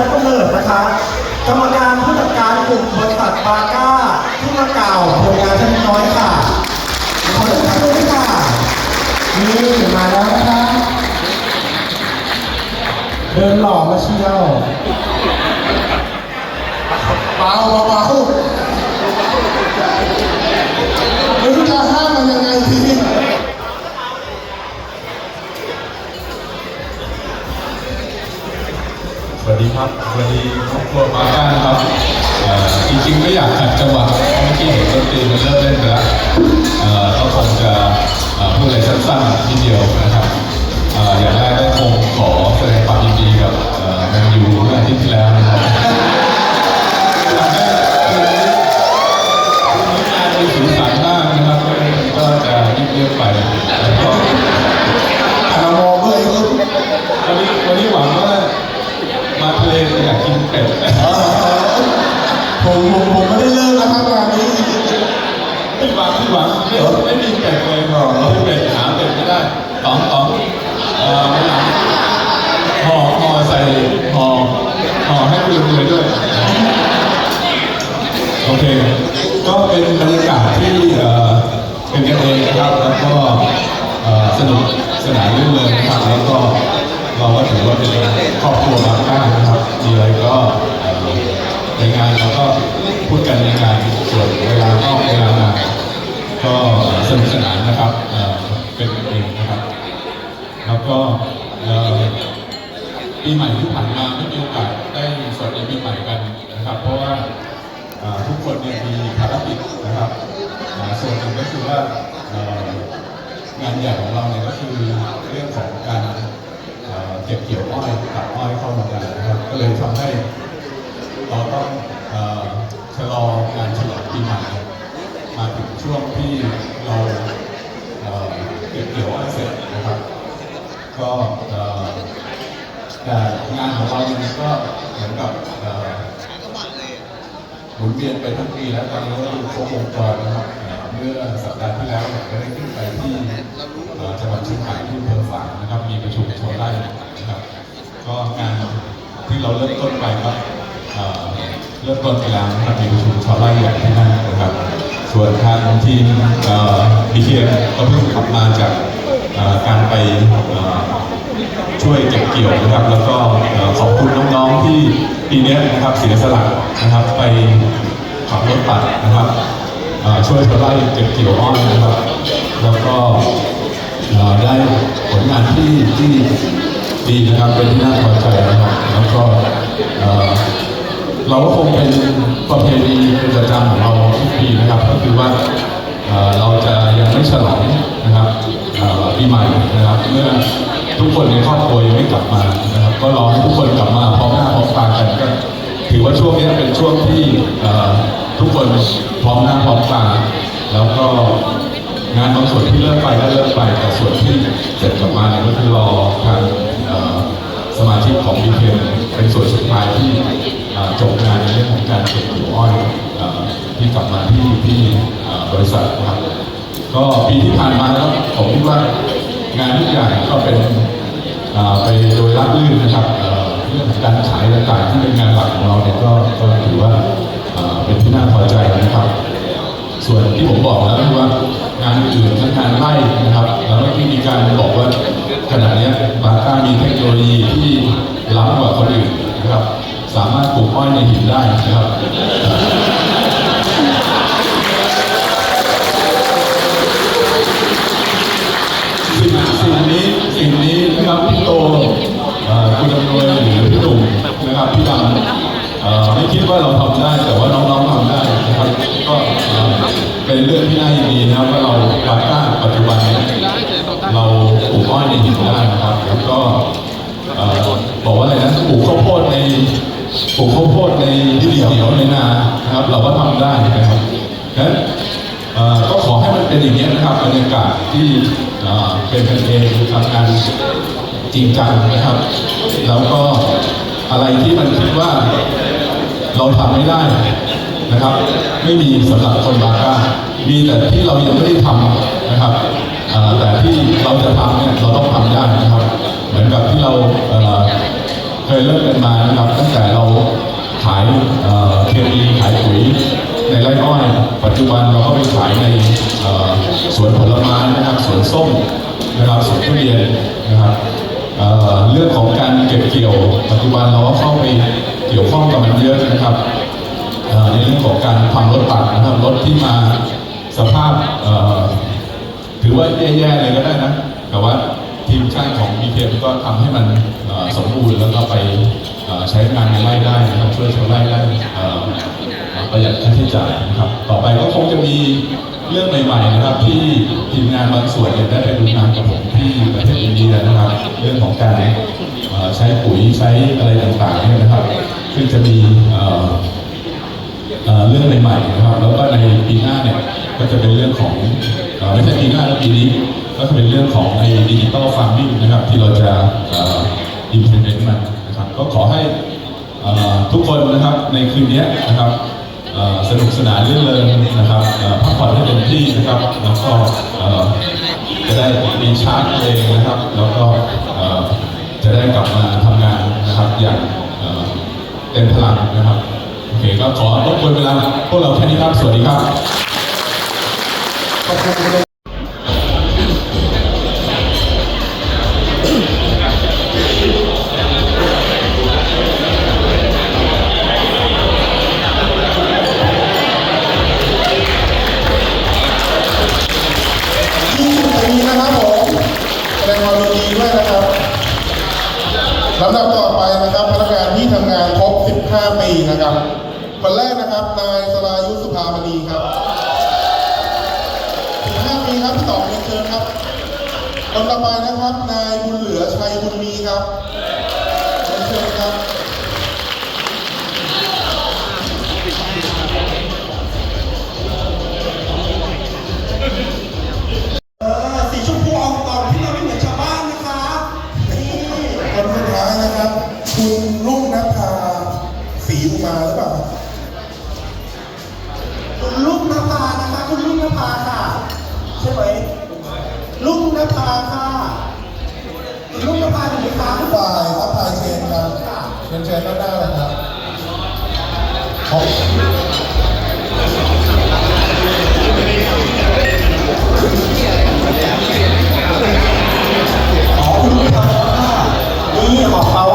และกำเนิดนะคะกรรมการผู้จัดการกลุ่มบริษัทบาก้าที่มาเก่าผลงานชั้นน้อยค่ะขอเชิญท่านด้วยค่ะนี่มาแล้วนะคะเดินหล่อมาเชียว วัสดีครอบครัวมาก้านะครับจริงๆไม่อยากขัดจังหวะเพราะเมื่อกี้เห็นดนตรีมันเริ่มเล่นไปแล้วเอ่อก็คงจะเอ่อพูดอะไรสั้นๆทีเดียวนะครับอย่างแรกก็คงขอแสดงความยินดีกับแมนยูเมื่ออาทิตย์ที่แล้วนะครับ ผมไม่ได้เลิกนะครับงานนี้ไม่หวังไม่หวังไม่ไม่มีเป็ดเลยหรอที่เป็ดหาเป็ดไม่ได้ต๋องตองเอ่อไม่หลังห่อห่อใส่ห่อห่อให้คุณลุงเลยด้วยโอเค ก็เป็นบรรยากาศที่เอ่อเป็นกันเองนะครับแล้วก็สนุกสนานรื่นเริงนะครับแล้วก็เราก็ถือว่าเป็นครอบครัวบางก้านะครับมีอะไรก็ ในงานเราก็พูดกันในงานส่วนเวลานอกเวลางาก็สนุกสนานนะครับเป็นกันเองนะครับแล้วก็ปีใหม่ที่ผ่านมาไม่มีโอกาสได้สวัสดีปีใหม่กันนะครับ เพราะว่าทุกคนเนี่ยมีภารกิจนะครับส่วนหนึ่งก็คือว่างานใหญ่ของเราเนี่ยก็คือเรื่องของการเอ่อเก็บเกี่ยวอ้อยตัดอ้อยเข้ามากันนะครับก็เลยทำให้ เราต้องชะลองานฉลองปีใหม่มาถึงช่วงที่เราเอ่อเก็บเกี่ยวอ้อยเสร็จนะครับ ก็แต่งานของเราเนี่ยก็เหมือนกับหมุนเวียนไปทั้งปีแล้วตอนนี้ก็คือครบวงจรนะครับเมื่อสัปดาห์ที่แล้วเนี่ยก็ได้ขึ้นไปที่จังหวัดเชียงใหม่ที่อำเภอฝางนะครับ มีประชุมชาวไร่นะครับ ก็งานที่เราเริ่มต้นไปก็ เริ่มต้นไปแล้วนะครับมีประชุมชาวไร่ใหญ่ที่นั่นนะครับส่วนทางทีมบีเทียก็เพิ่งกลับมาจากการไปช่วยเก็บเกี่ยวนะครับ แล้วก็ขอบคุณน้องๆที่ปีนี้นะครับเสียสละนะครับไปขับรถปัดนะครับช่วยชาวไร่เก็บเกี่ยวอ้อยนะครับ แล้วก็ได้ผลงานที่ที่ดีนะครับเป็นที่น่าพอใจนะครับแล้วก็ เราก็คงเป็นประเพณีเป็นประจำของเราทุกปีนะครับ ก็คือว่าเราจะยังไม่ฉลองนะครับปีใหม่นะครับ เมื่อทุกคนในครอบครัวยังไม่กลับมานะครับ ก็รอให้ทุกคนกลับมาพร้อมหน้าพร้อมตากันก็ถือว่าช่วงนี้เป็นช่วงที่ทุกคนพร้อมหน้าพร้อมตาแล้วก็งานบางส่วนที่เลิกไปก็เลิกไปแต่ส่วนที่เสร็จกลับมาเนี่ยก็คือรอทางสมาชิกของบีเเป็นส่วนสุดท้ายที่ จบงานในเรื่องของการเก็บหัวอ้อยที่กลับมาที่ที่บริษัทครับก็ปีที่ผ่านมาแล้วผมคิดว่างานทุกอย่างก็เป็นไปโดยรับรื่นนะครับเรื่องของการขายต่างๆที่เป็นงานหลักของเราเนี่ยก็ก็ถือว่าเป็นที่น่าพอใจนะครับ ส่วนที่ผมบอกแล้วคือว่างานอื่นทั้งงานไล่นะครับแล้วเมื่อกี้มีการบอกว่าขณะนี้บาต้ามีเทคโนโลยีที่ล้ำกว่าคนอื่น สามารถปลูกอ้อยในหินได้นะครับสิ่งสิ่งนี้สิ่งนี้นะครับพี่โตอ่อคุณดำนวยหรือพี่ตุ่มนะครับพี่ดำอ่อไม่คิดว่าเราทำได้แต่ว่าน้องๆทำได้นะครับก็เป็นเรื่องที่น่ายินดีนะครับว่าเราบาต้ปัจจุบันนี้เราปลูกอ้อยในหินได้นะครับแล้วก็อ่อบอกว่าอะไรนะปลูกข้าวโพดใน ปลูกข้าวโพดในที่เดียวในนานะครับ เราก็ทำได้นะครับนั้นเอ่อก็ขอให้มันเป็นอย่างนี้นะครับบรรยากาศที่เป็นกันเองทำงานจริงจังนะครับ แล้วก็อะไรที่มันคิดว่าเราทำไม่ได้นะครับ ไม่มีสำหรับคนบาก้ามีแต่ที่เรายังไม่ได้ทำนะครับแต่ที่เราจะทำเนี่ยเราต้องทำได้นะครับ เหมือนกับที่เรา เคยเริ่มกันมานะครับตั้งแต่เราขายเคมีขายปุ๋ยในไร่อ้อยปัจจุบันเราก็ไปขายในสวนผลไม้นะครับสวนส้มนะครับสวนทุเรียนนะครับเเรื่องของการเก็บเกี่ยว ปัจจุบันเราก็เข้าไปเกี่ยวข้องกับมันเยอะนะครับเอ่อในเรื่องของการทำรถตัดนะครับรถที่มาสภาพถือว่าแย่ๆเลยก็ได้นะ แต่ว่าทีมช่างของ b ีเก็ทำให้มัน สมบูรณ์แล้วก็ไปใช้งานในไร่ได้นะครับช่วยชาวไร่ได้ประหยัดค่าใช้จ่ายนะครับ ต่อไปก็คงจะมีเรื่องใหม่ๆนะครับ ที่ทีมงานบางส่วนได้ไปดูงานกับผมที่ประเทศอินเดียนะครับ เรื่องของการใช้ปุ๋ยใช้อะไรต่างๆเนี่ยนะครับ ซึ่งจะมีเรื่องใหม่ๆนะครับ แล้วก็ในปีหน้าเนี่ยก็จะเป็นเรื่องของไม่ใช่ปีหน้าแล้วปีนี้ก็จะเป็นเรื่องของในดิจิตอลฟาร์มิ่งนะครับ ที่เราจะ เอ่อ implement มันนะครับก็ขอให้ทุกคนนะครับในคืนนี้นะครับสนุกสนานเรื่องเริงนะครับพักผ่อนให้เต็มที่นะครับแล้วก็จะได้มีชาร์จตัวเองนะครับ แล้วก็จะได้กลับมาทำงานนะครับอย่างเอ่อเต็มพลังนะครับโอเคก็ขอรบกวนเวลาพวกเราแค่นี้ครับ สวัสดีครับ ลำดับต่อไปนะครับพนักงานที่ทำงานครบ 15 ปีนะครับ คนแรกนะครับ นายสรายุทธสุภามณีครับ 15 ปีครับพี่ต่อเรียนเชิญครับคนต่อไปนะครับ นายบุญเหลือชัยบุญมีครับเรียนเชิญครับายนะครับ คุณรุ่งนภาศรีอุมาหรือเปล่าคุณลุงนภานะคะคุณลุงนภาค่ะ ใช่ไหมลุงนภาค่ะคุณลุงนภาอยู่ไหมคะฝ่ายทัพพายเชนครับเชิญเชิญด้านหน้าเลยครับขอบ นี่ห